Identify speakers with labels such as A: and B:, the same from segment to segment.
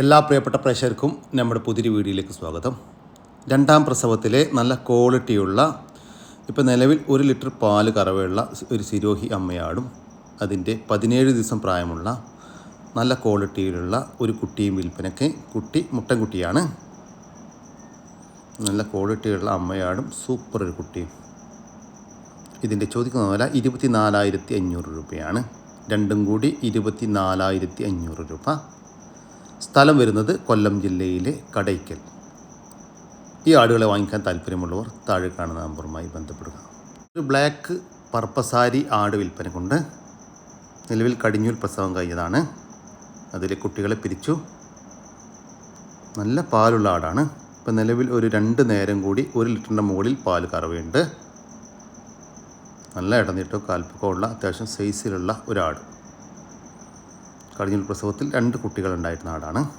A: എല്ലാ പ്രിയപ്പെട്ട പ്രേക്ഷകർക്കും നമ്മുടെ പുതിരി വീഡിയോയിലേക്ക് സ്വാഗതം. രണ്ടാം പ്രസവത്തിലെ നല്ല ക്വാളിറ്റിയുള്ള ഇപ്പോൾ നിലവിൽ ഒരു ലിറ്റർ പാൽ കറവയുള്ള ഒരു സിരോഹി അമ്മയാടും അതിന്റെ പതിനേഴ് ദിവസം പ്രായമുള്ള നല്ല ക്വാളിറ്റിയിലുള്ള ഒരു കുട്ടിയും വിൽപ്പനയ്ക്ക് കുട്ടി മുട്ടൻകുട്ടിയാണ് നല്ല ക്വാളിറ്റിയുള്ള അമ്മയാടും സൂപ്പർ ഒരു കുട്ടിയും. ഇതിന്റെ ചോദിക്കുന്ന വില ഇരുപത്തി നാലായിരത്തി അഞ്ഞൂറ് രൂപയാണ്. രണ്ടും കൂടി ഇരുപത്തി നാലായിരത്തി അഞ്ഞൂറ് രൂപ. സ്ഥലം വരുന്നത് കൊല്ലം ജില്ലയിലെ കടയ്ക്കൽ. ഈ ആടുകളെ വാങ്ങിക്കാൻ താല്പര്യമുള്ളവർ താഴെ കാണുന്ന നമ്പറുമായി ബന്ധപ്പെടുക. ഒരു ബ്ലാക്ക് പർപ്പസാരി ആട് വിൽപ്പനക്കുണ്ട് നിലവിൽ കടിഞ്ഞൂൽ പ്രസവം കഴിഞ്ഞതാണ്. അതിലെ കുട്ടികളെ പിരിച്ചു. നല്ല പാലുള്ള ആടാണ്. ഇപ്പം നിലവിൽ ഒരു രണ്ട് നേരം കൂടി ഒരു ലിറ്ററിന്റെ മുകളിൽ പാൽ കറവയുണ്ട്. നല്ല ഇടനീട്ടോ കാൽപ്പൊക്കമുള്ള അത്യാവശ്യം സൈസിലുള്ള ഒരാട്. കടിഞ്ഞൂൽ പ്രസവത്തിൽ രണ്ട് കുട്ടികളുണ്ടായിരുന്ന ആടാണ്.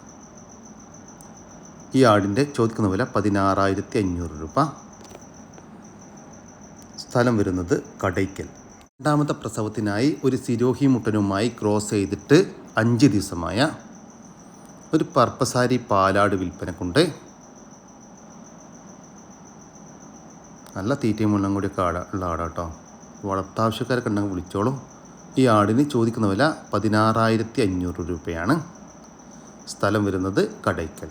A: ഈ ആടിന്റെ ചോദിക്കുന്ന വില പതിനാറായിരത്തി അഞ്ഞൂറ് രൂപ. സ്ഥലം വരുന്നത് കടയ്ക്കൽ. രണ്ടാമത്തെ പ്രസവത്തിനായി ഒരു സിരോഹി മുട്ടനുമായി ക്രോസ് ചെയ്തിട്ട് അഞ്ച് ദിവസമായ ഒരു പർപ്പസാരി പാലാട് വിൽപ്പനക്കുണ്ട് നല്ല തീറ്റയും മുള്ളം കൂടിയൊക്കെ ആട ഉള്ള ആടാട്ടോ. വളർത്താവശ്യക്കാരൊക്കെ ഉണ്ടെങ്കിൽ വിളിച്ചോളും. ഈ ആടിന് ചോദിക്കുന്ന വില പതിനാറായിരത്തി അഞ്ഞൂറ് രൂപയാണ്. സ്ഥലം വരുന്നത് കടയ്ക്കൽ.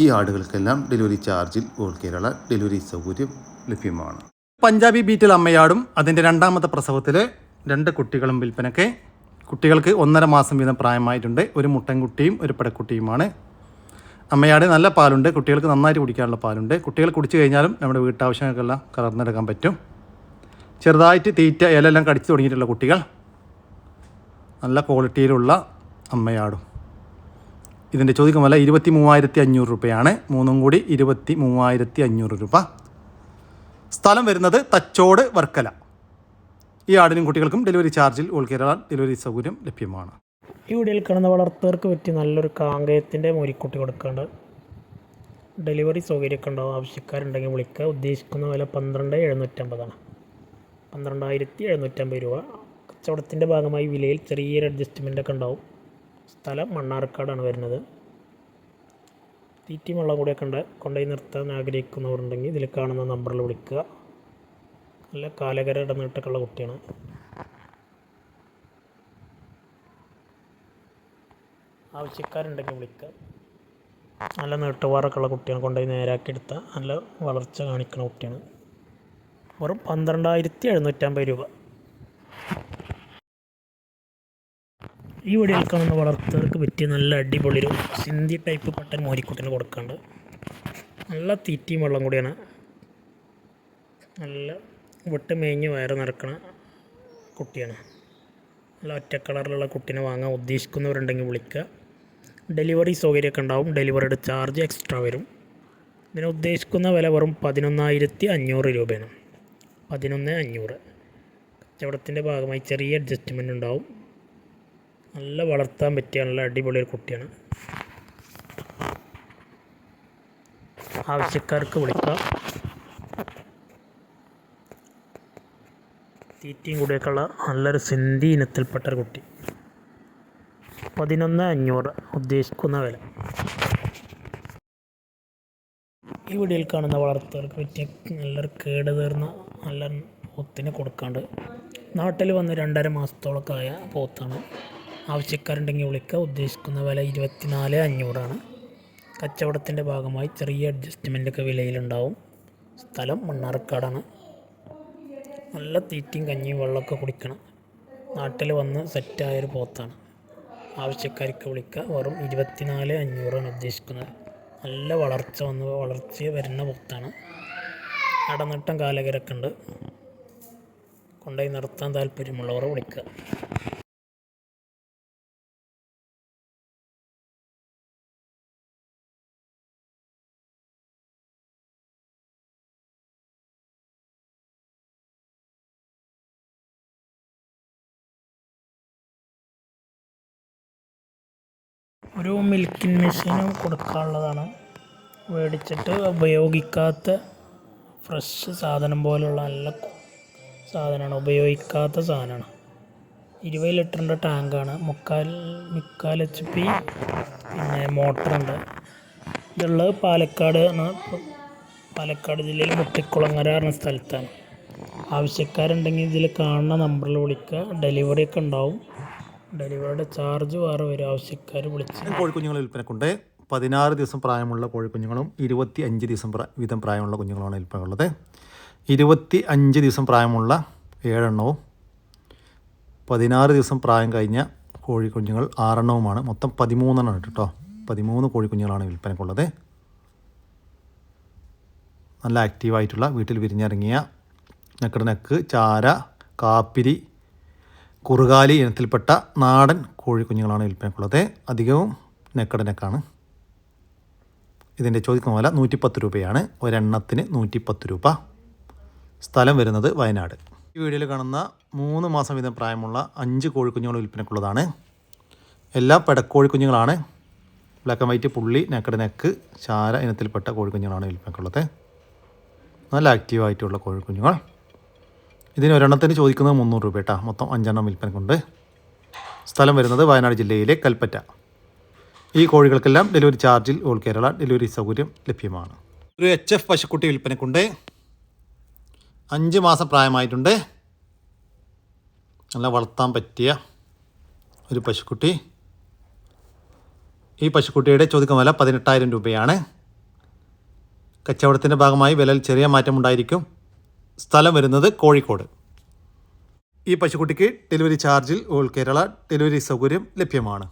A: ഈ ആടുകൾക്കെല്ലാം ഡെലിവറി ചാർജിൽ ഓൾ കേരള ഡെലിവറി സൗകര്യം ലഭ്യമാണ്. പഞ്ചാബി ബീറ്റിൽ അമ്മയാടും അതിന്റെ രണ്ടാമത്തെ പ്രസവത്തിൽ രണ്ട് കുട്ടികളും വിൽപ്പനയ്ക്ക്. കുട്ടികൾക്ക് ഒന്നര മാസം വീതം പ്രായമായിട്ടുണ്ട്. ഒരു മുട്ടൻകുട്ടിയും ഒരു പടക്കുട്ടിയുമാണ്. അമ്മയാട് നല്ല പാലുണ്ട്. കുട്ടികൾക്ക് നന്നായിട്ട് കുടിക്കാനുള്ള പാലുണ്ട്. കുട്ടികൾ കുടിച്ചു കഴിഞ്ഞാലും നമ്മുടെ വീട്ടാവശ്യങ്ങൾക്കെല്ലാം കറന്നെടുക്കാൻ പറ്റും. ചെറുതായിട്ട് തീറ്റ ഇലയെല്ലാം കടിച്ചു തുടങ്ങിയിട്ടുള്ള കുട്ടികൾ. നല്ല ക്വാളിറ്റിയിലുള്ള അമ്മയാടും. ഇതിന്റെ ചോദിക്കും വില ഇരുപത്തി മൂവായിരത്തി അഞ്ഞൂറ് രൂപയാണ്. മൂന്നും കൂടി ഇരുപത്തി മൂവായിരത്തി അഞ്ഞൂറ് രൂപ. സ്ഥലം വരുന്നത് തച്ചോട് വർക്കല. ഈ ആടിനും കുട്ടികൾക്കും ഡെലിവറി ചാർജിൽ ഓൾ കേരള ഡെലിവറി സൗകര്യം ലഭ്യമാണ്.
B: ഈ വീഡിയോയിൽ കാണുന്ന വളർത്തവർക്ക് പറ്റി നല്ലൊരു കാങ്കയത്തിന്റെ മുരിക്കുട്ടി കൊടുക്കേണ്ട ഡെലിവറി സൗകര്യമൊക്കെ ഉണ്ടാവും. ആവശ്യക്കാരുണ്ടെങ്കിൽ വിളിക്കുക. ഉദ്ദേശിക്കുന്ന വില പന്ത്രണ്ട് എഴുന്നൂറ്റമ്പതാണ്. പന്ത്രണ്ടായിരത്തി എഴുന്നൂറ്റമ്പത് രൂപ. കച്ചവടത്തിന്റെ ഭാഗമായി വിലയിൽ ചെറിയൊരു അഡ്ജസ്റ്റ്മെന്റ് ഒക്കെ ഉണ്ടാവും. സ്ഥലം മണ്ണാർക്കാടാണ് വരുന്നത്. തീറ്റി വെള്ളം കൂടിയൊക്കെ ഉണ്ട്. കൊണ്ടുപോയി നിർത്താൻ ആഗ്രഹിക്കുന്നവരുണ്ടെങ്കിൽ ഇതിൽ കാണുന്ന നമ്പറിൽ വിളിക്കുക. നല്ല കാലകര ഇടനീട്ടൊക്കെ ഉള്ള കുട്ടിയാണ്. ആവശ്യക്കാരുണ്ടെങ്കിൽ വിളിക്കുക. നല്ല നീട്ടുപാറൊക്കെ ഉള്ള കുട്ടിയാണ് കൊണ്ടുപോയി നേരാക്കി എടുത്ത. നല്ല വളർച്ച കാണിക്കുന്ന കുട്ടിയാണ്. വെറും പന്ത്രണ്ടായിരത്തി എഴുന്നൂറ്റമ്പത് രൂപ. ഈ വീഡിയോയിൽ കാണുന്ന വളർത്തവർക്ക് പറ്റിയ നല്ല അടിപൊളി ഒരു സിന്ധി ടൈപ്പ് പട്ടൻ മോരിക്കുട്ടിന് കൊടുക്കാണ്ട്. നല്ല തീറ്റയും വെള്ളം കൂടിയാണ്. നല്ല വിട്ട് മേഞ്ഞ് വയറ് നിറക്കണ കുട്ടിയാണ്. നല്ല ഒറ്റ കളറിലുള്ള കുട്ടീനെ വാങ്ങാൻ ഉദ്ദേശിക്കുന്നവരുണ്ടെങ്കിൽ വിളിക്കുക. ഡെലിവറി സൗകര്യമൊക്കെ ഉണ്ടാവും. ഡെലിവറിയുടെ ചാർജ് എക്സ്ട്രാ വരും. ഇതിന് ഉദ്ദേശിക്കുന്ന വില വെറും പതിനൊന്നായിരത്തി അഞ്ഞൂറ് രൂപയാണ്. പതിനൊന്ന് അഞ്ഞൂറ്. കച്ചവടത്തിന്റെ ഭാഗമായി ചെറിയ അഡ്ജസ്റ്റ്മെന്റ് ഉണ്ടാവും. നല്ല വളർത്താൻ പറ്റിയ നല്ല അടിപൊളി ഒരു കുട്ടിയാണ്. ആവശ്യക്കാർക്ക് വിളിക്കാം. തീറ്റയും കൂടിയൊക്കെയുള്ള നല്ലൊരു സിന്ധി ഇനത്തിൽപ്പെട്ട ഒരു കുട്ടി. പതിനൊന്ന് അഞ്ഞൂറ് ഉദ്ദേശിക്കുന്ന വില. ഈ വീഡിയോയിൽ കാണുന്ന വളർത്തവർക്ക് പറ്റിയ നല്ലൊരു കേട് തീർന്ന നല്ല പോത്തിനെ കൊടുക്കാണ്ട് നാട്ടിൽ വന്ന് രണ്ടര മാസത്തോളൊക്കെ ആയ പോത്താണ്. ആവശ്യക്കാരുണ്ടെങ്കിൽ വിളിക്കുക. ഉദ്ദേശിക്കുന്ന വില ഇരുപത്തിനാല് അഞ്ഞൂറാണ്. കച്ചവടത്തിന്റെ ഭാഗമായി ചെറിയ അഡ്ജസ്റ്റ്മെന്റൊക്കെ വിലയിലുണ്ടാവും. സ്ഥലം മണ്ണാർക്കാടാണ്. നല്ല തീറ്റയും കഞ്ഞിയും വെള്ളമൊക്കെ കുടിക്കണം. നാട്ടിൽ വന്ന് സെറ്റായൊരു പോത്താണ്. ആവശ്യക്കാർക്ക് വിളിക്കുക. വെറും ഇരുപത്തിനാല് അഞ്ഞൂറാണ് ഉദ്ദേശിക്കുന്നത്. നല്ല വളർച്ച വന്ന് വളർച്ച വരുന്ന പോത്താണ്. അടനട്ടം കാലകരക്കുണ്ട് കൊണ്ടുപോയി നിർത്താൻ താല്പര്യമുള്ളവർ വിളിക്കുക. ഒരു മിൽക്കിംഗ് മെഷീനും കൊടുക്കാനുള്ളതാണ്. മേടിച്ചിട്ട് ഉപയോഗിക്കാത്ത ഫ്രഷ് സാധനം പോലുള്ള നല്ല സാധനമാണ്. ഉപയോഗിക്കാത്ത സാധനമാണ്. ഇരുപത് ലിറ്ററിന്റെ ടാങ്കാണ് മുക്കാൽ മുക്കാൽ എച്ച് പി പിന്നെ മോട്ടറുണ്ട് ഇതുള്ളത് പാലക്കാട് ആണ്. പാലക്കാട് ജില്ലയിൽ മുട്ടിക്കുളങ്ങര എന്ന സ്ഥലത്താണ്. ആവശ്യക്കാരുണ്ടെങ്കിൽ ഇതിൽ കാണുന്ന നമ്പറിൽ വിളിക്കുക. ഡെലിവറി ഒക്കെ ഉണ്ടാവും. ഡെലിവറിയുടെ ചാർജ് വേറെ വരും. ആവശ്യക്കാർ വിളിച്ച്
A: കോഴിക്കുഞ്ഞുങ്ങൾ വിൽപ്പനക്കുണ്ട് പതിനാറ് ദിവസം പ്രായമുള്ള കോഴിക്കുഞ്ഞുങ്ങളും ഇരുപത്തി അഞ്ച് ദിവസം വീതം പ്രായമുള്ള കുഞ്ഞുങ്ങളുമാണ് വിൽപ്പനയുള്ളത്. ഇരുപത്തി അഞ്ച് ദിവസം പ്രായമുള്ള ഏഴെണ്ണവും പതിനാറ് ദിവസം പ്രായം കഴിഞ്ഞ കോഴിക്കുഞ്ഞുങ്ങൾ ആറെണ്ണവുമാണ്. മൊത്തം പതിമൂന്നെണ്ണം കേട്ടോ. പതിമൂന്ന് കോഴിക്കുഞ്ഞുങ്ങളാണ് വിൽപ്പനക്കുള്ളത് നല്ല ആക്റ്റീവായിട്ടുള്ള വീട്ടിൽ വിരിഞ്ഞിറങ്ങിയ നെക്കടനെക്ക് ചാര കാപ്പിരി കുറുകാലി ഇനത്തിൽപ്പെട്ട നാടൻ കോഴിക്കുഞ്ഞുങ്ങളാണ് വിൽപ്പനക്കുള്ളത് അധികവും നെക്കടനെക്കാണ്. ഇതിന്റെ ചോദിക്കുന്ന വില നൂറ്റിപ്പത്ത് രൂപയാണ്. ഒരെണ്ണത്തിന് നൂറ്റിപ്പത്ത് രൂപ. സ്ഥലം വരുന്നത് വയനാട്. ഈ വീഡിയോയിൽ കാണുന്ന മൂന്ന് മാസം വീതം പ്രായമുള്ള അഞ്ച് കോഴിക്കുഞ്ഞുങ്ങൾ വിൽപ്പനക്കുള്ളതാണ് എല്ലാ പെടക്കോഴിക്കുഞ്ഞുങ്ങളാണ്. ബ്ലാക്ക് ആൻഡ് വൈറ്റ് പുള്ളി നെക്കട് നെക്ക് ചാര ഇനത്തിൽപ്പെട്ട കോഴിക്കുഞ്ഞുങ്ങളാണ് വിൽപ്പനക്കുള്ളത് നല്ല ആക്റ്റീവായിട്ടുള്ള കോഴിക്കുഞ്ഞുങ്ങൾ. ഇതിന് ഒരെണ്ണത്തിന് ചോദിക്കുന്നത് മുന്നൂറ് രൂപ കേട്ടോ. മൊത്തം അഞ്ചെണ്ണം വിൽപ്പനക്കുണ്ട് സ്ഥലം വരുന്നത് വയനാട് ജില്ലയിലെ കൽപ്പറ്റ. ഈ കോഴികൾക്കെല്ലാം ഡെലിവറി ചാർജിൽ ഓൾ കേരള ഡെലിവറി സൗകര്യം ലഭ്യമാണ്. ഒരു എച്ച് എഫ് പശുക്കുട്ടി വിൽപ്പനക്കുണ്ട് അഞ്ച് മാസം പ്രായമായിട്ടുണ്ട്. നല്ല വളർത്താൻ പറ്റിയ ഒരു പശുക്കുട്ടി. ഈ പശുക്കുട്ടിയുടെ ചോദിക്കുന്ന വില പതിനെട്ടായിരം രൂപയാണ്. കച്ചവടത്തിന്റെ ഭാഗമായി വിലയിൽ ചെറിയ മാറ്റമുണ്ടായിരിക്കും. സ്ഥലം വരുന്നത് കോഴിക്കോട്. ഈ പശുക്കുട്ടിക്ക് ഡെലിവറി ചാർജിൽ ഓൾ കേരള ഡെലിവറി സൗകര്യം ലഭ്യമാണ്.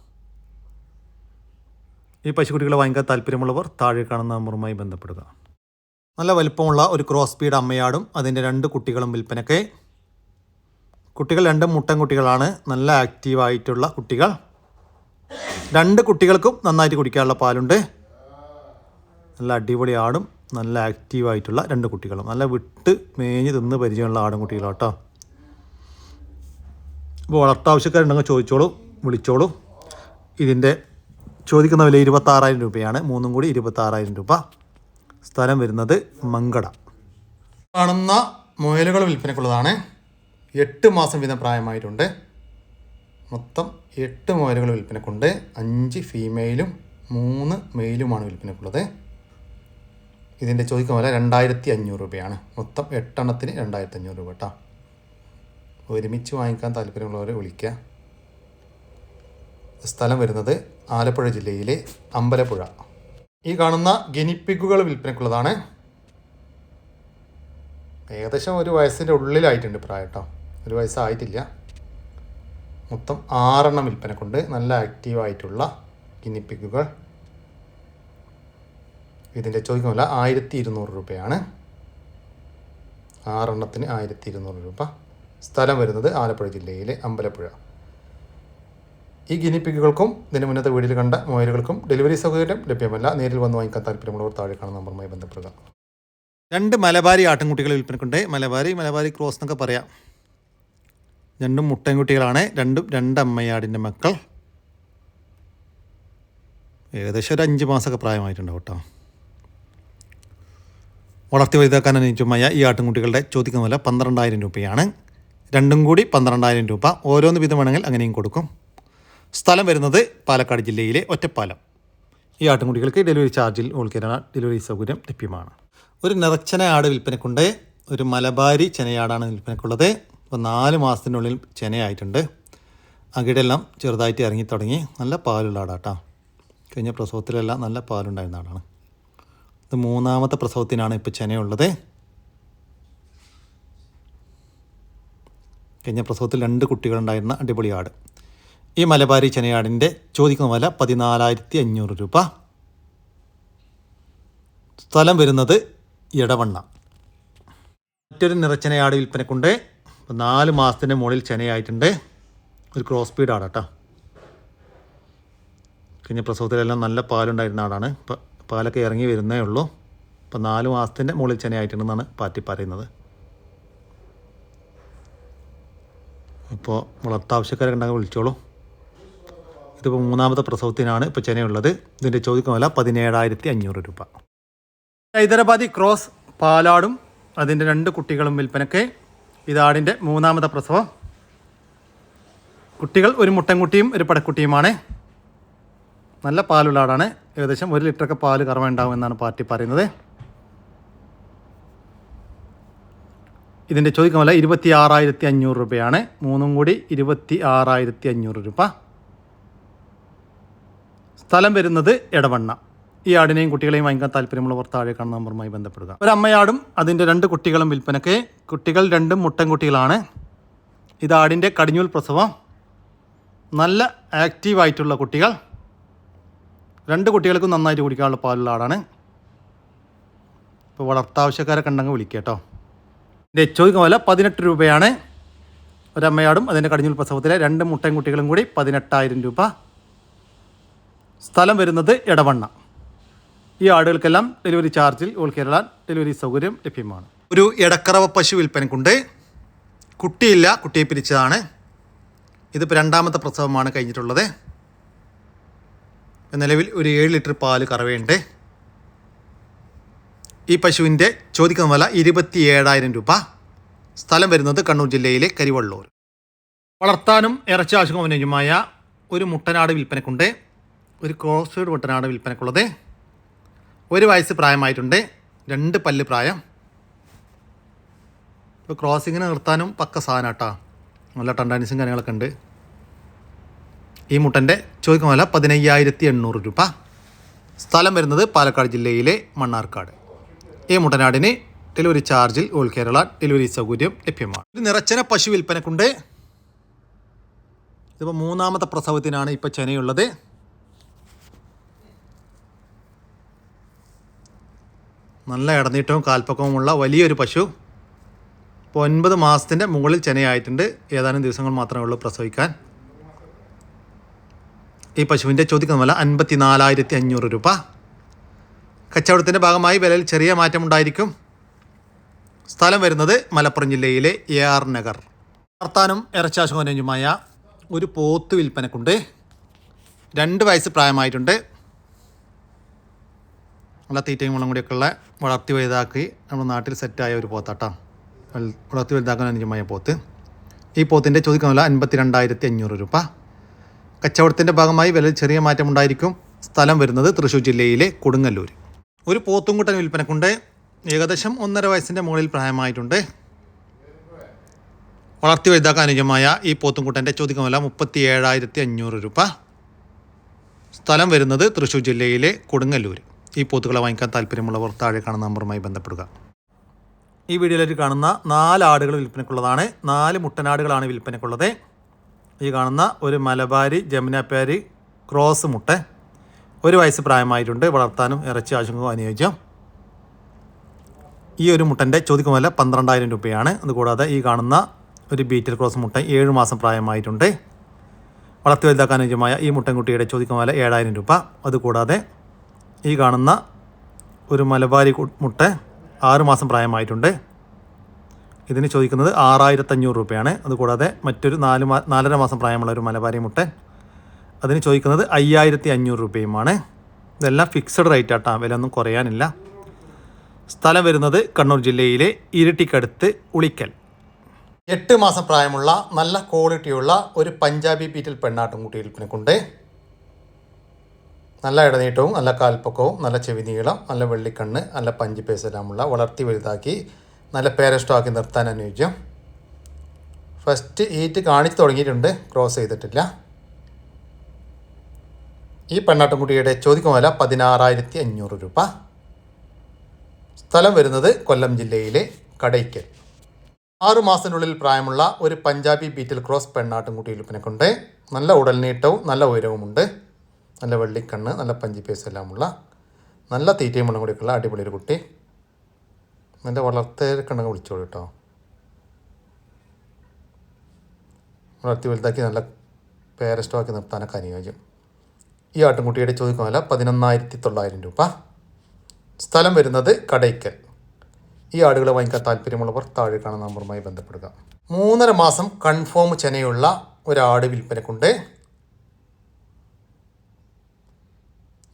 A: ഈ പശുക്കുട്ടികളെ വാങ്ങിക്കാൻ താല്പര്യമുള്ളവർ താഴെ കാണുന്ന നമ്പറുമായി ബന്ധപ്പെടുക. നല്ല വലിപ്പമുള്ള ഒരു ക്രോസ് സ്പീഡ് അമ്മയാടും അതിന്റെ രണ്ട് കുട്ടികളും വിൽപ്പനയ്ക്ക്. കുട്ടികൾ രണ്ടും മുട്ടൻ കുട്ടികളാണ്. നല്ല ആക്റ്റീവായിട്ടുള്ള കുട്ടികൾ. രണ്ട് കുട്ടികൾക്കും നന്നായിട്ട് കുടിക്കാനുള്ള പാലുണ്ട്. നല്ല അടിപൊളി ആടും നല്ല ആക്റ്റീവായിട്ടുള്ള രണ്ട് കുട്ടികളും. നല്ല വിട്ട് മേഞ്ഞ് തിന്ന് പരിചയമുള്ള ആടും കുട്ടികളും കേട്ടോ. അപ്പോൾ വളർത്താവശ്യക്കാരുണ്ടെങ്കിൽ ചോദിച്ചോളൂ വിളിച്ചോളൂ. ഇതിന്റെ ചോദിക്കുന്ന വില ഇരുപത്താറായിരം രൂപയാണ്. മൂന്നും കൂടി ഇരുപത്താറായിരം രൂപ. സ്ഥലം വരുന്നത് മങ്കട. കാണുന്ന മുയലുകൾ വിൽപ്പനക്കുള്ളതാണ് എട്ട് മാസം വീതം പ്രായമായിട്ടുണ്ട്. മൊത്തം എട്ട് മുയലുകൾ വിൽപ്പനക്കുണ്ട് അഞ്ച് ഫീമെയിലും മൂന്ന് മെയിലുമാണ് വിൽപ്പനക്കുള്ളത് ഇതിന്റെ ചോദിക്കുന്ന പോലെ രണ്ടായിരത്തി അഞ്ഞൂറ് രൂപയാണ്. മൊത്തം എട്ടെണ്ണത്തിന് രണ്ടായിരത്തി അഞ്ഞൂറ് രൂപ കേട്ടോ ഒരുമിച്ച് വാങ്ങിക്കാൻ താല്പര്യമുള്ളവരെ വിളിക്കുക. സ്ഥലം വരുന്നത് ആലപ്പുഴ ജില്ലയിലെ അമ്പലപ്പുഴ. ഈ കാണുന്ന ഗിനിപ്പിഗുകൾ വിൽപ്പനക്കുള്ളതാണ് ഏകദേശം ഒരു വയസ്സിന്റെ ഉള്ളിലായിട്ടുണ്ട് പ്രായം കേട്ടോ ഒരു വയസ്സായിട്ടില്ല. മൊത്തം ആറെണ്ണം വിൽപ്പനക്കുണ്ട് നല്ല ആക്റ്റീവായിട്ടുള്ള ഗിനിപ്പിഗുകൾ ഇതിന്റെ ചോദിക്കുന്നില്ല ആയിരത്തി ഇരുന്നൂറ് രൂപയാണ്. ആറെണ്ണത്തിന് ആയിരത്തി ഇരുന്നൂറ് രൂപ. സ്ഥലം വരുന്നത് ആലപ്പുഴ ജില്ലയിലെ അമ്പലപ്പുഴ. ഈ ഗിനിപ്പിക്കുകൾക്കും ഇതിന് മുന്നത്തെ വീഡിയോയിൽ കണ്ട മൊബൈലുകൾക്കും ഡെലിവറി സൗകര്യം ലഭ്യമല്ല. നേരിൽ വന്ന് വാങ്ങിക്കാൻ താല്പര്യമുള്ളവർ താഴെ കാണുന്ന നമ്പറുമായി ബന്ധപ്പെടുക. രണ്ട് മലബാരി ആട്ടിൻകുട്ടികൾ വിൽപ്പനക്കുണ്ട്. മലബാരി മലബാരി ക്രോസ് എന്നൊക്കെ പറയാം. രണ്ടും മുട്ടൻകുട്ടികളാണ്. രണ്ടും രണ്ടമ്മയാടിന്റെ മക്കൾ. ഏകദേശം ഒരു അഞ്ച് മാസമൊക്കെ പ്രായമായിട്ടുണ്ടാവും കേട്ടോ. വളർത്തി വലുതാക്കാൻ അനുയോജ്യമായ ഈ ആട്ടിൻകുട്ടികളുടെ ചോദിക്കുന്ന വില പന്ത്രണ്ടായിരം രൂപയാണ്. രണ്ടും കൂടി പന്ത്രണ്ടായിരം രൂപ. ഓരോന്ന് വീതം വേണമെങ്കിൽ അങ്ങനെയും കൊടുക്കും. സ്ഥലം വരുന്നത് പാലക്കാട് ജില്ലയിലെ ഒറ്റപ്പാലം. ഈ ആട്ടിൻകുട്ടികൾക്ക് ഡെലിവറി ചാർജിൽ ഓൾ കേരള ഡെലിവറി സൗകര്യം ലഭ്യമാണ്. ഒരു നിറച്ചന ആട് വിൽപ്പനക്കുണ്ട്. ഒരു മലബാരി ചെനയാടാണ് വിൽപ്പനക്കുള്ളത്. ഇപ്പോൾ നാല് മാസത്തിനുള്ളിൽ ചെനയായിട്ടുണ്ട്. അകിടെല്ലാം ചെറുതായിട്ട് ഇറങ്ങി തുടങ്ങി. നല്ല പാലുള്ള ആടാട്ടാ. കഴിഞ്ഞ പ്രസവത്തിലെല്ലാം നല്ല പാലുണ്ടായിരുന്ന ആടാണ്. ഇത് മൂന്നാമത്തെ പ്രസവത്തിനാണ് ഇപ്പോൾ ചെനയുള്ളത്. കഴിഞ്ഞ പ്രസവത്തിൽ രണ്ട് കുട്ടികളുണ്ടായിരുന്ന അടിപൊളി ആട്. ഈ മലബാരി ചെനയാടിന്റെ ചോദിക്കുന്ന വില പതിനാലായിരത്തി അഞ്ഞൂറ് രൂപ. സ്ഥലം വരുന്നത് ഇടവണ്ണ മറ്റൊരു നിറച്ചനയാട് വിൽപ്പനക്കുണ്ട്. നാല് മാസത്തിന്റെ മുകളിൽ ചെനയായിട്ടുണ്ട്. ഒരു ക്രോസ് സ്പീഡ് ആടാട്ടോ. കഴിഞ്ഞ പ്രസവത്തിലെല്ലാം നല്ല പാലുണ്ടായിരുന്ന ആടാണ്. ഇപ്പോൾ പാലൊക്കെ ഇറങ്ങി വരുന്നേ ഉള്ളൂ. അപ്പോൾ നാല് മാസത്തിന്റെ മുകളിൽ ചെനയായിട്ടുണ്ടെന്നാണ് പാറ്റി പറയുന്നത്. ഇപ്പോൾ വളർത്താവശ്യക്കാരൊക്കെ ഉണ്ടെങ്കിൽ വിളിച്ചോളൂ. ഇതിപ്പോൾ മൂന്നാമത്തെ പ്രസവത്തിനാണ് ഇപ്പോൾ ചെനയുള്ളത് ഇതിന്റെ ചോദിക്കുന്ന പതിനേഴായിരത്തി അഞ്ഞൂറ് രൂപ. ഹൈദരാബാദി ക്രോസ് പാലാടും അതിന്റെ രണ്ട് കുട്ടികളും വിൽപ്പനയ്ക്ക് ഇതാടിന്റെ മൂന്നാമത്തെ പ്രസവം. കുട്ടികൾ ഒരു മുട്ടൻകുട്ടിയും ഒരു പടക്കുട്ടിയുമാണ്. നല്ല പാലുള്ള ആടാണ്. ഏകദേശം ഒരു ലിറ്ററൊക്കെ പാൽ കറവുണ്ടാവും എന്നാണ് പാർട്ടി പറയുന്നത്. ഇതിന്റെ ചോദിക്കാൻ വില ഇരുപത്തി ആറായിരത്തി അഞ്ഞൂറ് രൂപയാണ്. മൂന്നും കൂടി ഇരുപത്തി ആറായിരത്തി അഞ്ഞൂറ് രൂപ. സ്ഥലം വരുന്നത് എടവണ്ണ. ഈ ആടിനെയും കുട്ടികളെയും വാങ്ങിക്കാൻ താല്പര്യമുള്ളവർ താഴെ കാണുന്ന നമ്പറുമായി ബന്ധപ്പെടുക. ഒരു അമ്മയാടും അതിന്റെ രണ്ട് കുട്ടികളും വിൽപ്പനയ്ക്ക് കുട്ടികൾ രണ്ടും മുട്ടൻ കുട്ടികളാണ് ഇത് ആടിന്റെ കടിഞ്ഞൂൽ പ്രസവം. നല്ല ആക്റ്റീവായിട്ടുള്ള കുട്ടികൾ. രണ്ട് കുട്ടികൾക്കും നന്നായിട്ട് കുടിക്കാനുള്ള പാലുള്ള ആടാണ് ഇപ്പോൾ വളർത്താവശ്യക്കാരൊക്കെ ഉണ്ടെങ്കിൽ വിളിക്കുക കേട്ടോ. ഇതിന്റെ ചോദിക്കുന്ന പോലെ പതിനെട്ട് രൂപയാണ്. ഒരമ്മയാടും അതിന്റെ കടിഞ്ഞൂൽ പ്രസവത്തിലെ രണ്ട് മുട്ടയും കുട്ടികളും കൂടി പതിനെട്ടായിരം രൂപ. സ്ഥലം വരുന്നത് ഇടവണ്ണ ഈ ആടുകൾക്കെല്ലാം ഡെലിവറി ചാർജിൽ ഓൾ കേരള ഡെലിവറി സൗകര്യം ലഭ്യമാണ്. ഒരു ഇടക്കറവ പശു വിൽപ്പനക്കുണ്ട്. കുട്ടിയില്ല കുട്ടിയെ പിരിച്ചതാണ്. ഇതിപ്പോൾ രണ്ടാമത്തെ പ്രസവമാണ് കഴിഞ്ഞിട്ടുള്ളത്. നിലവിൽ ഒരു ഏഴ് ലിറ്റർ പാൽ കറവയുണ്ട്. ഈ പശുവിന്റെ ചോദിക്കുന്ന വില ഇരുപത്തി ഏഴായിരം രൂപ. സ്ഥലം വരുന്നത് കണ്ണൂർ ജില്ലയിലെ കരിവള്ളൂർ. വളർത്താനും ഇറച്ചി ആവശ്യമായ ഒരു മുട്ടനാട് വിൽപ്പനക്കുണ്ട്. ഒരു ക്രോസ്ഡ് മുട്ടനാട് വിൽപ്പനക്കുള്ളത്. ഒരു വയസ്സ് പ്രായമായിട്ടുണ്ട്. രണ്ട് പല്ല് പ്രായം. ഇപ്പോൾ ക്രോസിങ്ങിന് നിർത്താനും പക്ക സാധനം കേട്ടോ നല്ല ടണ്ടാനിസും കാര്യങ്ങളൊക്കെ ഉണ്ട്. ഈ മുട്ടന്റെ ചോദിക്കുന്ന വില പതിനയ്യായിരത്തി എണ്ണൂറ് രൂപ. സ്ഥലം വരുന്നത് പാലക്കാട് ജില്ലയിലെ മണ്ണാർക്കാട്. ഈ മുട്ടനാടിന് ഡെലിവറി ചാർജിൽ ഓൾ കേരള ഡെലിവറി സൗകര്യം ലഭ്യമാണ്. ഒരു നിറച്ചന പശു വിൽപ്പനക്കുണ്ട്. ഇതിപ്പോൾ മൂന്നാമത്തെ പ്രസവത്തിനാണ് ഇപ്പോൾ ചെനയുള്ളത്. നല്ല ഇടനീട്ടവും കാൽപ്പക്കവുമുള്ള വലിയൊരു പശു. ഇപ്പോൾ ഒൻപത് മാസത്തിന്റെ മുകളിൽ ചെനയായിട്ടുണ്ട്. ഏതാനും ദിവസങ്ങൾ മാത്രമേ ഉള്ളൂ പ്രസവിക്കാൻ. ഈ പശുവിന്റെ ചോദിക്കുന്ന വില അൻപത്തി നാലായിരത്തി അഞ്ഞൂറ് രൂപ. കച്ചവടത്തിന്റെ ഭാഗമായി വിലയിൽ ചെറിയ മാറ്റമുണ്ടായിരിക്കും. സ്ഥലം വരുന്നത് മലപ്പുറം ജില്ലയിലെ എ ആർ നഗർ. വർത്താനം ഇറച്ചാശുകനുമായ ഒരു പോത്ത് വിൽപ്പനക്കുണ്ട്. രണ്ട് വയസ്സ് പ്രായമായിട്ടുണ്ട്. നല്ല തീറ്റയും വെള്ളം കൂടിയൊക്കെയുള്ള വളർത്തി വലുതാക്കി നമ്മുടെ നാട്ടിൽ സെറ്റായ ഒരു പോത്താട്ടോ. വളർത്തി വലുതാക്കാൻ അനുജമായ പോത്ത്. ഈ പോത്തിന്റെ ചോദിക്കുന്ന വില അൻപത്തി രണ്ടായിരത്തി അഞ്ഞൂറ് രൂപ. കച്ചവടത്തിന്റെ ഭാഗമായി വില ചെറിയ മാറ്റം ഉണ്ടായിരിക്കും സ്ഥലം വരുന്നത് തൃശ്ശൂർ ജില്ലയിലെ കൊടുങ്ങല്ലൂർ. ഒരു പോത്തുംകുട്ടൻ വിൽപ്പനക്കുണ്ട്. ഏകദേശം ഒന്നര വയസ്സിന്റെ മുകളിൽ പ്രായമായിട്ടുണ്ട്. വളർത്തി വലുതാക്കാൻ അനുജമായ ഈ പോത്തുംകുട്ടന്റെ ചോദിക്കുന്ന വില മുപ്പത്തി ഏഴായിരത്തി അഞ്ഞൂറ് രൂപ. സ്ഥലം വരുന്നത് തൃശ്ശൂർ ജില്ലയിലെ കൊടുങ്ങല്ലൂർ. ഈ പോത്തുകളെ വാങ്ങിക്കാൻ താല്പര്യമുള്ളവർ താഴെ കാണുന്ന നമ്പറുമായി ബന്ധപ്പെടുക. ഈ വീഡിയോയിലേക്ക് കാണുന്ന നാല് ആടുകൾ വിൽപ്പനക്കുള്ളതാണ് നാല് മുട്ടനാടുകളാണ് വിൽപ്പനക്കുള്ളത് ഈ കാണുന്ന ഒരു മലബാരി ജമുനാപ്പാരി ക്രോസ് മുട്ട ഒരു വയസ്സ് പ്രായമായിട്ടുണ്ട്. വളർത്താനും ഇറച്ചി ആവശ്യങ്ങൾക്കും അനുയോജ്യം. ഈ ഒരു മുട്ടന്റെ ചോദിക്കും വില പന്ത്രണ്ടായിരം രൂപയാണ്. അതുകൂടാതെ ഈ കാണുന്ന ഒരു ബീറ്റൽ ക്രോസ് മുട്ട ഏഴ് മാസം പ്രായമായിട്ടുണ്ട്. വളർത്തി വലുതാക്കാൻ അനുയോജ്യമായ ഈ മുട്ടൻകുട്ടിയുടെ ചോദിക്കും വില ഏഴായിരം രൂപ. അതുകൂടാതെ ഈ കാണുന്ന ഒരു മലബാരി മുട്ട ആറ് മാസം പ്രായമായിട്ടുണ്ട്. ഇതിന് ചോദിക്കുന്നത് ആറായിരത്തഞ്ഞൂറ് രൂപയാണ്. അതുകൂടാതെ മറ്റൊരു നാല് നാലര മാസം പ്രായമുള്ള ഒരു മലബാരി മുട്ട. അതിന് ചോദിക്കുന്നത് അയ്യായിരത്തി അഞ്ഞൂറ് രൂപയുമാണ്. ഇതെല്ലാം ഫിക്സഡ് റേറ്റ് ആട്ടാ. വില ഒന്നും കുറയാനില്ല. സ്ഥലം വരുന്നത് കണ്ണൂർ ജില്ലയിലെ ഇരിട്ടിക്കടുത്ത് ഉളിക്കൽ. എട്ട് മാസം പ്രായമുള്ള നല്ല ക്വാളിറ്റിയുള്ള ഒരു പഞ്ചാബി ബീറ്റിൽ പെണ്ണാട്ടും കുട്ടികൾക്കുണ്ട് നല്ല ഇടനീട്ടവും നല്ല കാൽപ്പൊക്കവും നല്ല ചെവി നീളം നല്ല വെള്ളിക്കണ്ണ് നല്ല പഞ്ച് പേസെല്ലാമുള്ള വളർത്തി വലുതാക്കി നല്ല പേരഷ്ടമാക്കി നിർത്താൻ അനുയോജ്യം. ഫസ്റ്റ് ഈറ്റ് കാണിച്ചു തുടങ്ങിയിട്ടുണ്ട്. ക്രോസ് ചെയ്തിട്ടില്ല. ഈ പെണ്ണാട്ടുംകുട്ടിയുടെ ചോദിക്കും വില പതിനാറായിരത്തി അഞ്ഞൂറ് രൂപ. സ്ഥലം വരുന്നത് കൊല്ലം ജില്ലയിലെ കടയ്ക്കൽ. ആറു മാസത്തിനുള്ളിൽ പ്രായമുള്ള ഒരു പഞ്ചാബി ബീറ്റിൽ ക്രോസ് പെണ്ണാട്ടുംകുട്ടി വിൽപ്പനക്കുണ്ട്. നല്ല ഉടൽനീട്ടവും നല്ല ഉയരവുമുണ്ട്. നല്ല വെള്ളിക്കണ്ണ് നല്ല പഞ്ചിപ്പേസ് എല്ലാമുള്ള നല്ല തീറ്റയും മണ്ണും കൂടിയൊക്കെയുള്ള അടിപൊളി ഒരു കുട്ടി. എന്റെ വളർത്തേക്കുണ്ടെങ്കിൽ വിളിച്ചോളൂ കേട്ടോ വളർത്തി വലുതാക്കി നല്ല പേരസ്റ്റോക്കി നിർത്താനൊക്കെ അനുയോജ്യം. ഈ ആട്ടുംകുട്ടിയുടെ ചോദിക്കുന്ന വില പതിനൊന്നായിരത്തി തൊള്ളായിരം രൂപ. സ്ഥലം വരുന്നത് കടയ്ക്കൽ. ഈ ആടുകളെ വാങ്ങിക്കാൻ താല്പര്യമുള്ളവർ താഴെ കാണുന്ന നമ്പറുമായി ബന്ധപ്പെടുക. മൂന്നര മാസം കൺഫേം ചെനയുള്ള ഒരാട് വിൽപ്പനക്കുണ്ട്.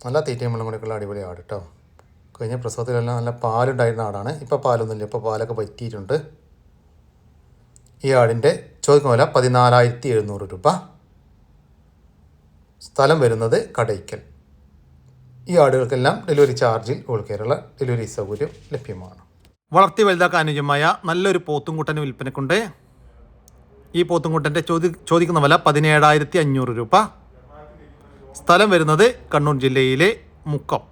A: നല്ല തീറ്റയും വെള്ളം അടിപൊളി ആട് കേട്ടോ. കഴിഞ്ഞ പ്രസവത്തിലെല്ലാം നല്ല പാലുണ്ടായിരുന്ന ആടാണ് ഇപ്പോൾ പാലൊന്നുമില്ല. ഇപ്പോൾ പാലൊക്കെ പറ്റിയിട്ടുണ്ട്. ഈ ആടിന്റെ ചോദിക്കുന്ന വില പതിനാലായിരത്തി എഴുന്നൂറ് രൂപ. സ്ഥലം വരുന്നത് കടയ്ക്കൽ. ഈ ആടുകൾക്കെല്ലാം ഡെലിവറി ചാർജിൽ ഓൾ കേരള ഡെലിവറി സൗകര്യം ലഭ്യമാണ്. വളർത്തി വലുതാക്കാൻ അനുയോജ്യമായ നല്ലൊരു പോത്തുംകുട്ടന് വിൽപ്പനക്കുണ്ട്. ഈ പോത്തുംകുട്ടന്റെ ചോദി ചോദിക്കുന്ന വില പതിനേഴായിരത്തി അഞ്ഞൂറ് രൂപ. സ്ഥലം വരുന്നത് കണ്ണൂർ ജില്ലയിലെ മുക്കം.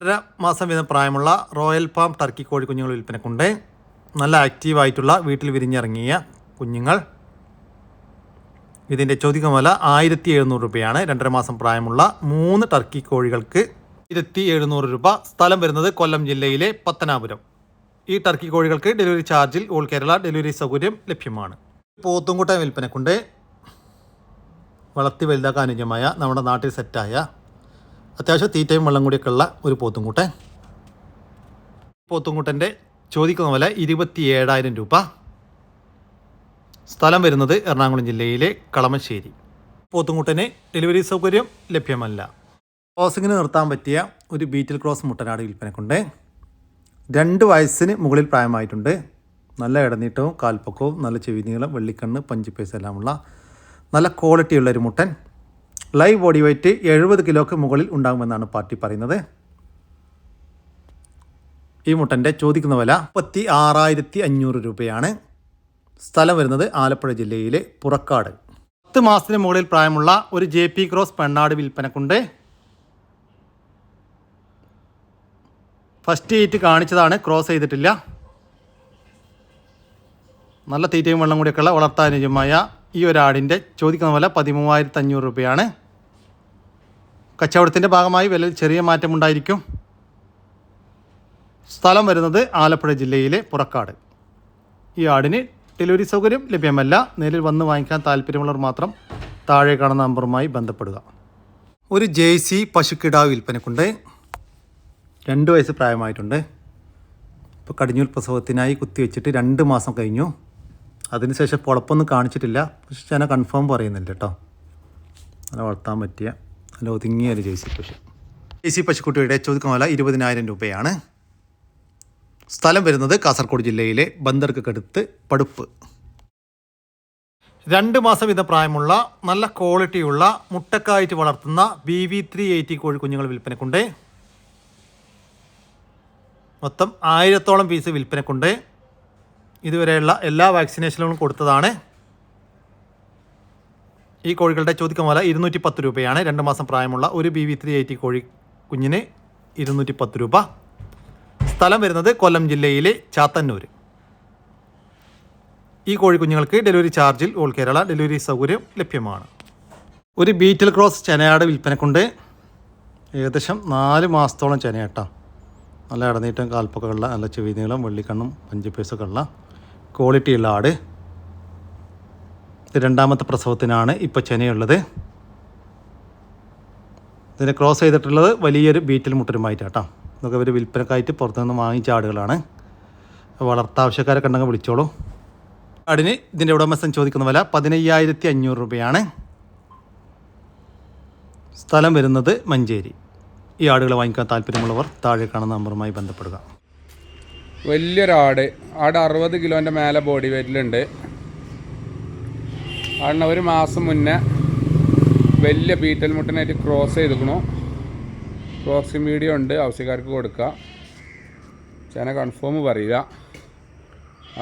A: രണ്ടര മാസം വീതം പ്രായമുള്ള റോയൽ പാം ടർക്കി കോഴി കുഞ്ഞുങ്ങൾ വിൽപ്പനക്കുണ്ട്. നല്ല ആക്റ്റീവായിട്ടുള്ള വീട്ടിൽ വിരിഞ്ഞിറങ്ങിയ കുഞ്ഞുങ്ങൾ. ഇതിന്റെ ചോദ്യം വില ആയിരത്തി എഴുന്നൂറ് രൂപയാണ്. രണ്ടര മാസം പ്രായമുള്ള മൂന്ന് ടർക്കി കോഴികൾക്ക് ആയിരത്തി എഴുന്നൂറ് രൂപ. സ്ഥലം വരുന്നത് കൊല്ലം ജില്ലയിലെ പത്തനാപുരം. ഈ ടർക്കി കോഴികൾക്ക് ഡെലിവറി ചാർജിൽ ഓൾ കേരള ഡെലിവറി സൗകര്യം ലഭ്യമാണ്. പോത്തുംകുട്ട വിൽപ്പനക്കുണ്ട്. വളർത്തി വലുതാക്കാൻ അനുജമായ നമ്മുടെ നാട്ടിൽ സെറ്റായ അത്യാവശ്യം തീറ്റയും വെള്ളം കൂടിയൊക്കെ ഉള്ള ഒരു പോത്തുംകൂട്ടൻ. പോത്തുംകൂട്ടന്റെ ചോദിക്കുന്ന വില ഇരുപത്തി ഏഴായിരം രൂപ. സ്ഥലം വരുന്നത് എറണാകുളം ജില്ലയിലെ കളമശ്ശേരി. പോത്തുംകൂട്ടന് ഡെലിവറി സൗകര്യം ലഭ്യമല്ല. ക്രോസിങ്ങിന് നിർത്താൻ പറ്റിയ ഒരു ബീറ്റിൽ ക്രോസ് മുട്ടനാട് വിൽപ്പനക്കുണ്ട്. രണ്ട് വയസ്സിന് മുകളിൽ പ്രായമായിട്ടുണ്ട്. നല്ല ഇടനീട്ടവും കാൽപ്പൊക്കവും നല്ല ചെവി നീളം വെള്ളിക്കണ്ണ് പഞ്ചിപ്പേസ് എല്ലാമുള്ള നല്ല ക്വാളിറ്റിയുള്ള ഒരു മുട്ടൻ. ലൈവ് ബോഡി വെയ്റ്റ് എഴുപത് കിലോക്ക് മുകളിൽ ഉണ്ടാകുമെന്നാണ് പാർട്ടി പറയുന്നത്. ഈ മുട്ടന്റെ ചോദിക്കുന്ന വില മുപ്പത്തി ആറായിരത്തി അഞ്ഞൂറ് രൂപയാണ്. സ്ഥലം വരുന്നത് ആലപ്പുഴ ജില്ലയിലെ പുറക്കാട്. പത്ത് മാസത്തിന് മുകളിൽ പ്രായമുള്ള ഒരു ജെ പി ക്രോസ് പെണ്ണാട് വിൽപ്പനക്കുണ്ട്. ഫസ്റ്റ് ഈറ്റ് കാണിച്ചതാണ് ക്രോസ് ചെയ്തിട്ടില്ല. നല്ല തീറ്റയും വെള്ളം കൂടിയൊക്കെയുള്ള വളർത്താനുജമായ ഈ ഒരാടിന്റെ ചോദിക്കുന്ന വില പതിമൂവായിരത്തി അഞ്ഞൂറ് രൂപയാണ്. കച്ചവടത്തിന്റെ ഭാഗമായി വില ചെറിയ മാറ്റമുണ്ടായിരിക്കും സ്ഥലം വരുന്നത് ആലപ്പുഴ ജില്ലയിലെ പുറക്കാട്. ഈ ആടിന് ഡെലിവറി സൗകര്യം ലഭ്യമല്ല. നേരിൽ വന്ന് വാങ്ങിക്കാൻ താല്പര്യമുള്ളവർ മാത്രം താഴെ കാണുന്ന നമ്പറുമായി ബന്ധപ്പെടുക. ഒരു ജേഴ്സി പശുക്കിടാവ് വിൽപ്പനക്കുണ്ട്. രണ്ട് വയസ്സ് പ്രായമായിട്ടുണ്ട്. ഇപ്പോൾ കടിഞ്ഞൂൽ പ്രസവത്തിനായി കുത്തിവെച്ചിട്ട് രണ്ട് മാസം കഴിഞ്ഞു. അതിനുശേഷം പൊളപ്പൊന്നും കാണിച്ചിട്ടില്ല. പക്ഷെ ഞാൻ കൺഫേം പറയുന്നില്ല കേട്ടോ. നല്ല വളർത്താൻ പറ്റിയ നല്ല ഒതുങ്ങിയ ഒരു ജേഴ്സി പശു. ജേഴ്സി പശുക്കുട്ടിയുടെ ചോദിക്കുന്ന വില ഇരുപതിനായിരം രൂപയാണ്. സ്ഥലം വരുന്നത് കാസർഗോഡ് ജില്ലയിലെ ബന്ദർക്കടുത്ത് പടുപ്പ്. രണ്ട് മാസം വീതം പ്രായമുള്ള നല്ല ക്വാളിറ്റിയുള്ള മുട്ടക്കായിട്ട് വളർത്തുന്ന ബി വി ത്രീ എയ്റ്റി കോഴി കുഞ്ഞുങ്ങൾ വിൽപ്പനക്കുണ്ട്. മൊത്തം ആയിരത്തോളം പീസ് വിൽപ്പനക്കുണ്ട്. ഇതുവരെയുള്ള എല്ലാ വാക്സിനേഷനുകളും കൊടുത്തതാണ്. ഈ കോഴികളുടെ ചോദിക്കുന്ന വില ഇരുന്നൂറ്റി പത്ത് രൂപയാണ്. രണ്ട് മാസം പ്രായമുള്ള ഒരു ബി വി ത്രീ എയ്റ്റി കോഴി കുഞ്ഞിന് ഇരുന്നൂറ്റി പത്ത് രൂപ. സ്ഥലം വരുന്നത് കൊല്ലം ജില്ലയിലെ ചാത്തന്നൂർ ഈ കോഴിക്കുഞ്ഞുങ്ങൾക്ക് ഡെലിവറി ചാർജിൽ ഓൾ കേരള ഡെലിവറി സൗകര്യം ലഭ്യമാണ്. ഒരു ബീറ്റൽ ക്രോസ് ചെനയാട് വിൽപ്പനക്കുണ്ട്. ഏകദേശം നാല് മാസത്തോളം ചെനയാട്ടോ. നല്ല ഇടനീട്ടം കാൽപ്പൊക്കെ ഉള്ള നല്ല ചെവി നീളം വെള്ളിക്കണ്ണും പഞ്ചപ്പേസൊക്കെ ഉള്ള ക്വാളിറ്റിയുള്ള ആട്. ഇത് രണ്ടാമത്തെ പ്രസവത്തിനാണ് ഇപ്പോൾ ചെനയുള്ളത്. ഇതിനെ ക്രോസ് ചെയ്തിട്ടുള്ളത് വലിയൊരു ബീറ്റിൽ മുട്ടരുമായിട്ടാട്ടോ. ഇതൊക്കെ ഇവർ വിൽപ്പനക്കായിട്ട് പുറത്തുനിന്ന് വാങ്ങിച്ച ആടുകളാണ്. വളർത്താവശ്യക്കാരൊക്കെ ഉണ്ടെങ്കിൽ വിളിച്ചോളൂ. ആടിന് ഇതിന്റെ ഉടമസ്ഥൻ ചോദിക്കുന്ന വില പതിനയ്യായിരത്തി അഞ്ഞൂറ് രൂപയാണ്. സ്ഥലം വരുന്നത് മഞ്ചേരി. ഈ ആടുകളെ വാങ്ങിക്കാൻ താല്പര്യമുള്ളവർ താഴെ കാണുന്ന നമ്പറുമായി ബന്ധപ്പെടുക.
C: വലിയൊരാട്. ആട് അറുപത് കിലോന്റെ മേലെ ബോഡി വെയിറ്റിലുണ്ട് ആടിനെ ഒരു മാസം മുന്നേ വലിയ ബീറ്റൽ മുട്ടനായിട്ട് ക്രോസ് ചെയ്തിക്കണു. ക്രോസിംഗ് വീഡിയോ ഉണ്ട് ആവശ്യക്കാർക്ക് കൊടുക്കുക ചേന കൺഫേം പറയുക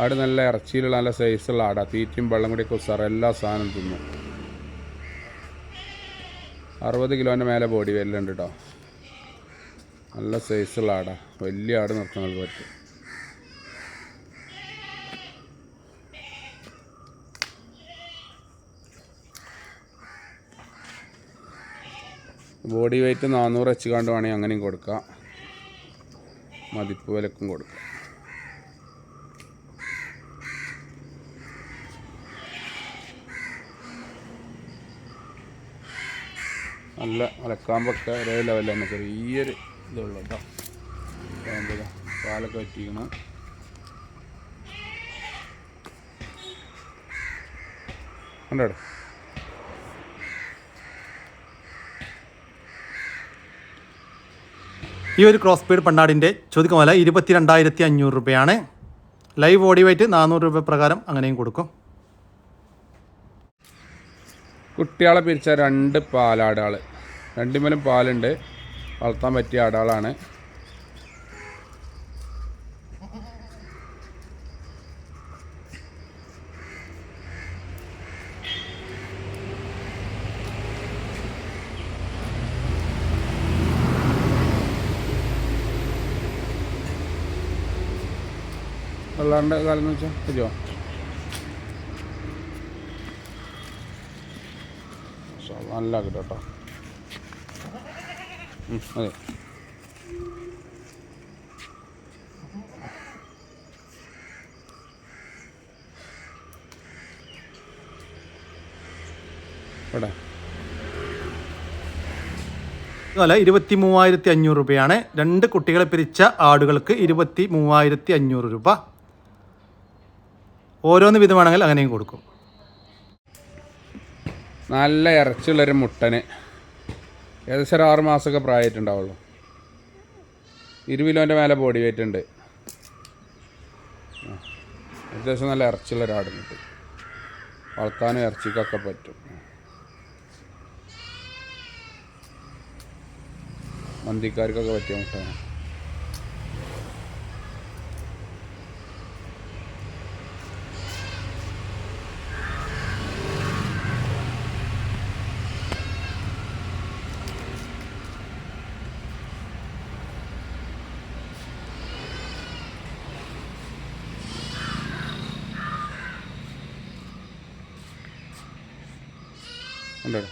C: ആട് നല്ല ഇറച്ചിയിലുള്ള നല്ല സൈസുള്ള ആടാണ് തീറ്റയും വെള്ളം കൂടി കുസാറ് എല്ലാ സാധനം തിന്നും. അറുപത് കിലോന്റെ മേലെ ബോഡി വെയിലുണ്ട് കേട്ടോ നല്ല സൈസുള്ള ആടാണ് വലിയ ആട് നിർത്തുന്നത് പറ്റും. ബോഡി വെയിറ്റ് നാനൂറ് വെച്ച് കണ്ട് വേണമെങ്കിൽ അങ്ങനെയും കൊടുക്കാം. മതിപ്പ് വിലക്കും കൊടുക്കാം. നല്ല അലക്കാമ്പൊക്കെ ഒരേ ലെവലിൽ തന്നെ ഈയൊരു ഇതുള്ളൂ കേട്ടോ പാലൊക്കെ വറ്റിക്കണം കണ്ടോ?
A: ഈ ഒരു ക്രോസ് പീഡ് പണ്ടാടിന്റെ ചോദിക്കും വില ഇരുപത്തി രണ്ടായിരത്തി അഞ്ഞൂറ് രൂപയാണ്. ലൈവ് ഓഡി വെയിറ്റ് നാനൂറ് രൂപ പ്രകാരം അങ്ങനെയും കൊടുക്കും.
C: കുട്ടികളെ പിരിച്ച രണ്ട് പാലാടുകൾ രണ്ടുമേലും പാലുണ്ട്. വളർത്താൻ പറ്റിയ ആടാളാണ്. വെള്ളാറിന്റെ കാലം എന്ന് വെച്ചാൽ പറ്റുമോ നല്ല കിട്ടും കേട്ടോ. അതെ ഇവിടെ
A: ഇരുപത്തി മൂവായിരത്തി അഞ്ഞൂറ് രൂപയാണ്. രണ്ട് കുട്ടികളെ പിരിച്ച ആടുകൾക്ക് ഇരുപത്തി മൂവായിരത്തി അഞ്ഞൂറ് രൂപ. ഓരോന്ന് വിധമാണെങ്കിൽ അങ്ങനെയും കൊടുക്കും.
C: നല്ല ഇറച്ചിയുള്ളൊരു മുട്ടന്. ഏകദേശം ഒരു ആറ് മാസമൊക്കെ പ്രായമായിട്ടുണ്ടാവുള്ളൂ. ഇരു കിലോന്റെ മേലെ ബോഡി വെയിറ്റ് ഉണ്ട്. ഏകദേശം നല്ല ഇറച്ചിയുള്ള ഒരാട് കിട്ടും വളർത്താനും ഇറച്ചിക്കൊക്കെ പറ്റും. മന്തിക്കാർക്കൊക്കെ പറ്റിയ മുട്ടയാണ്.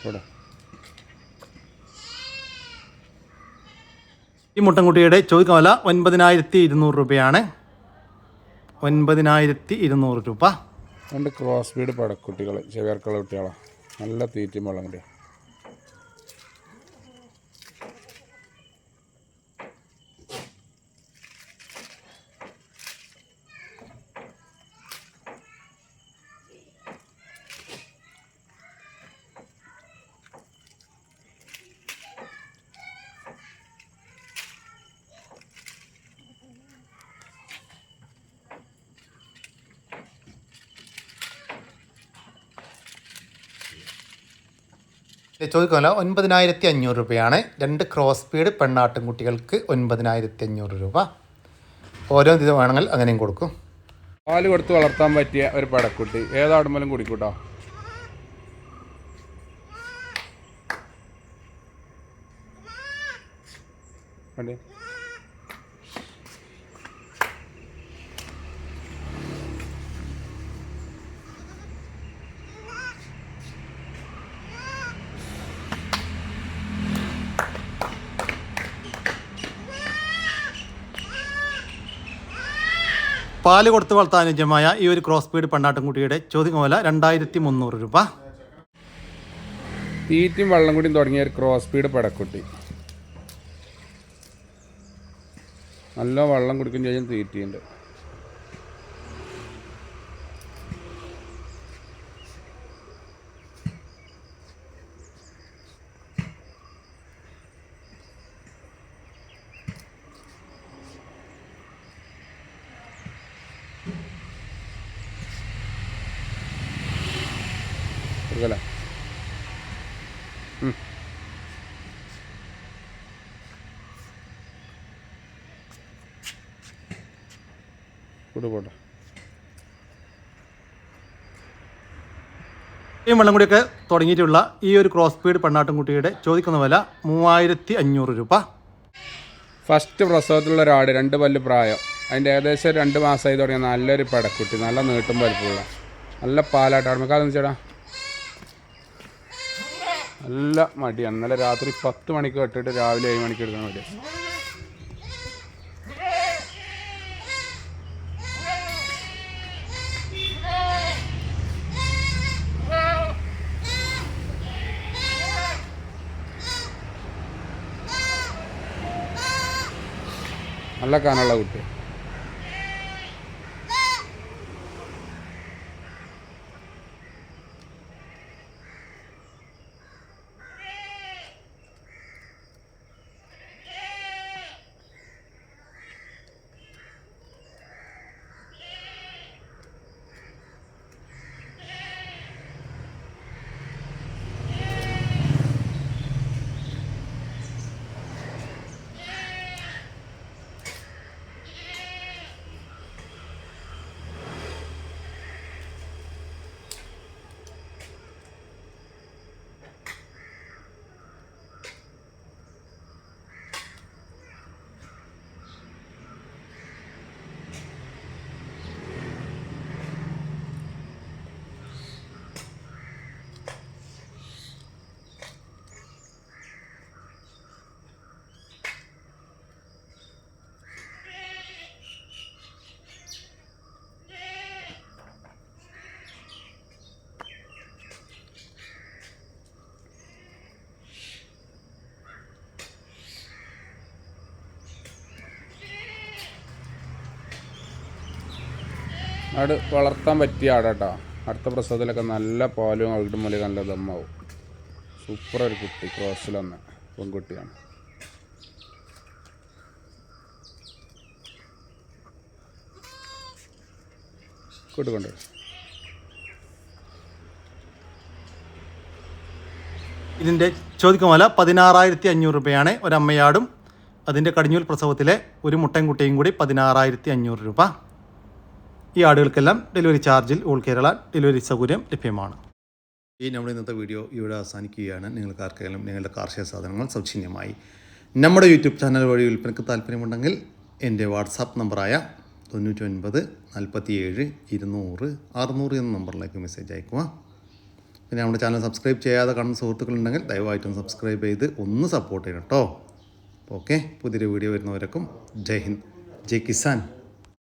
C: ഇവിടെ.
A: ഈ മുട്ടൻകുട്ടിയുടെ ചോദിക്കുന്ന വില ഒൻപതിനായിരത്തി ഇരുന്നൂറ് രൂപയാണ്. ഒൻപതിനായിരത്തി ഇരുന്നൂറ് രൂപ.
C: രണ്ട് ക്രോസ് ബീഡ് പടക്കുട്ടികൾ ചെവിയർക്കുള്ള കുട്ടികളാണ് നല്ല തീറ്റയും വെള്ളം കൂടിയാണ്
A: വില ഒൻപതിനായിരത്തി അഞ്ഞൂറ് രൂപയാണ്. രണ്ട് ക്രോസ് സ്പീഡ് പെണ്ണാട്ടുംകുട്ടികൾക്ക് ഒൻപതിനായിരത്തി അഞ്ഞൂറ് രൂപ. ഓരോ ഇത് വേണമെങ്കിൽ അങ്ങനെയും കൊടുക്കും.
C: പാൽ കൊടുത്ത് വളർത്താൻ പറ്റിയ ഒരു പടക്കുട്ടി. ഏതാടുമ്പോലും കുടിക്കൂട്ടോ? കണ്ടേ
A: പാൽ കൊടുത്ത് വളർത്താൻ അനുജ്യമായ ഈ ഒരു ക്രോസ് സ്പീഡ് പെണ്ണാട്ടുംകുട്ടിയുടെ ചോദ്യം വില രണ്ടായിരത്തി മുന്നൂറ് രൂപ.
C: തീറ്റയും വെള്ളം കൂടിയും തുടങ്ങിയ ഒരു ക്രോസ് സ്പീഡ് പടക്കുട്ടി. നല്ല വെള്ളം കുടിക്കും ചെയ്യും തീറ്റയുണ്ട്. കൂടെ പോട്ടെ.
A: ഈ വെള്ളം കൂടിയൊക്കെ തുടങ്ങിയിട്ടുള്ള ഈ ഒരു ക്രോസ് സ്പീഡ് പെണ്ണാട്ടുംകുട്ടിയുടെ ചോദിക്കുന്ന വില മൂവായിരത്തി അഞ്ഞൂറ് രൂപ.
C: ഫസ്റ്റ് പ്രസവത്തിലുള്ള ഒരാട് രണ്ട് പല്ല് പ്രായം. അതിന്റെ ഏകദേശം രണ്ട് മാസമായി തുടങ്ങിയ നല്ലൊരു പടക്കുട്ടി നല്ല നീട്ടും പലപ്പുള്ള നല്ല പാലാട്ടാണ് നമുക്കതെന്ന് ചേട്ടാ നല്ല മടിയാണ് ഇന്നലെ രാത്രി പത്ത് മണിക്ക് കെട്ടിട്ട് രാവിലെ ഏഴ് മണിക്ക് എടുക്കാൻ മടി നല്ല കാനുള്ള കുട്ടി ആട് വളർത്താൻ പറ്റിയ ആടാട്ടോ. അടുത്ത പ്രസവത്തിലൊക്കെ നല്ല പാലും അവളുടെ മുതൽ നല്ല ദമ്മാവും. സൂപ്പർ ഒരു കുട്ടി ക്രോസിലൊന്ന് പെൺകുട്ടിയാണ്. കൂട്ടുകൊണ്ട്
A: ഇതിന്റെ ചോദിക്കും വില പതിനാറായിരത്തി അഞ്ഞൂറ് രൂപയാണ്. ഒരമ്മയാടും അതിന്റെ കടിഞ്ഞൂൽ പ്രസവത്തിലെ ഒരു മുട്ടയും കുട്ടിയും കൂടി പതിനാറായിരത്തി അഞ്ഞൂറ് രൂപ. ഈ ആടുകൾക്കെല്ലാം ഡെലിവറി ചാർജിൽ ഓൾ കേരള ഡെലിവറി സൗകര്യം ലഭ്യമാണ്. ഈ നമ്മുടെ ഇന്നത്തെ വീഡിയോ ഇവിടെ അവസാനിക്കുകയാണ്. നിങ്ങൾക്ക് ആർക്കെങ്കിലും നിങ്ങളുടെ കാർഷിക സാധനങ്ങൾ സൗജന്യമായി നമ്മുടെ യൂട്യൂബ് ചാനൽ വഴി വിൽപ്പനയ്ക്ക് താല്പര്യമുണ്ടെങ്കിൽ എന്റെ വാട്സാപ്പ് നമ്പറായ തൊണ്ണൂറ്റി ഒൻപത് നാൽപ്പത്തി ഏഴ് ഇരുന്നൂറ് അറുന്നൂറ് എന്ന നമ്പറിലേക്ക് മെസ്സേജ് അയക്കുക പിന്നെ നമ്മുടെ ചാനൽ സബ്സ്ക്രൈബ് ചെയ്യാതെ കാണുന്ന സുഹൃത്തുക്കളുണ്ടെങ്കിൽ ദയവായിട്ടും സബ്സ്ക്രൈബ് ചെയ്ത് ഒന്ന് സപ്പോർട്ട് ചെയ്യണം കേട്ടോ. ഓക്കെ പുതിയൊരു വീഡിയോ വരുന്നവരക്കും ജയ് ഹിന്ദ് ജയ് കിസാൻ.